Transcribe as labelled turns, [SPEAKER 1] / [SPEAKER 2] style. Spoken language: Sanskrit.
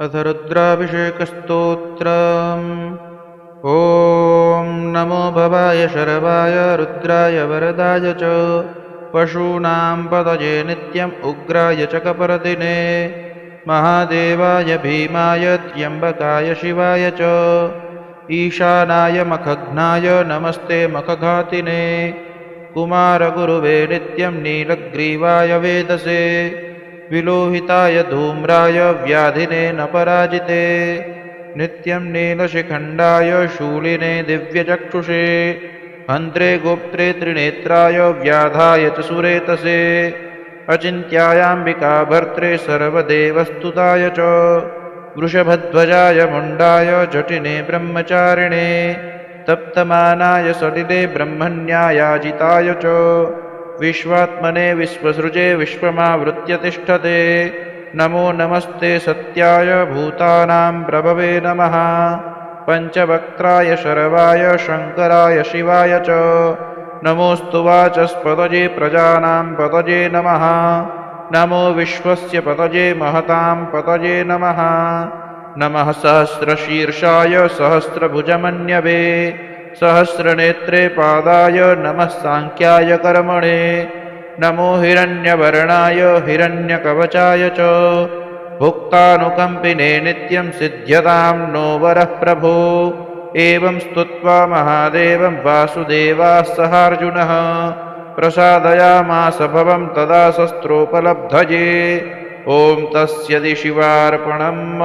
[SPEAKER 1] अथ रुद्राभिषेकस्तोत्रम्। ॐ नमो भवाय शरवाय रुद्राय वरदाय च। पशूनां पतये नित्यम् उग्राय च कपरदिने। महादेवाय भीमाय त्र्यम्बकाय शिवाय च। ईशानाय मखघ्नाय नमस्ते मखघातिने। कुमारगुरुवे नित्यं नीलग्रीवाय वेदसे विलोहिताय धूम्राय व्याधिने न पराजिते नित्यं नीलशिखण्डाय शूलिने दिव्यचक्षुषे हन्त्रे गोप्त्रे त्रिनेत्राय व्याधाय च सुरेतसे अचिन्त्यायाम्बिका भर्त्रे सर्वदेवस्तुताय च वृषभध्वजाय मुण्डाय जटिने ब्रह्मचारिणे तप्तमानाय सलिले ब्रह्मण्यायाजिताय च विश्वात्मने विश्वसृजे विश्वमावृत्य तिष्ठते नमो नमस्ते सत्याय भूतानां प्रभवे नमः। पञ्चवक्त्राय शरवाय शङ्कराय शिवाय च। नमोऽस्तु वाचस्पतजे प्रजानां पतजे नमः। नमो विश्वस्य पतजे महतां पतजे नमः। नमः सहस्रशीर्षाय सहस्रभुजमन्यवे सहस्रनेत्रे पादाय नमः साङ्ख्याय कर्मणे नमो हिरण्यवर्णाय हिरण्यकवचाय च। भुक्तानुकम्पिने नित्यं सिद्ध्यतां नो वरः प्रभो। एवं स्तुत्वा महादेवं वासुदेवाः सहार्जुनः प्रसादयामास भवं तदा शस्त्रोपलब्धये। ॐ तस्य दिशिवार्पणम्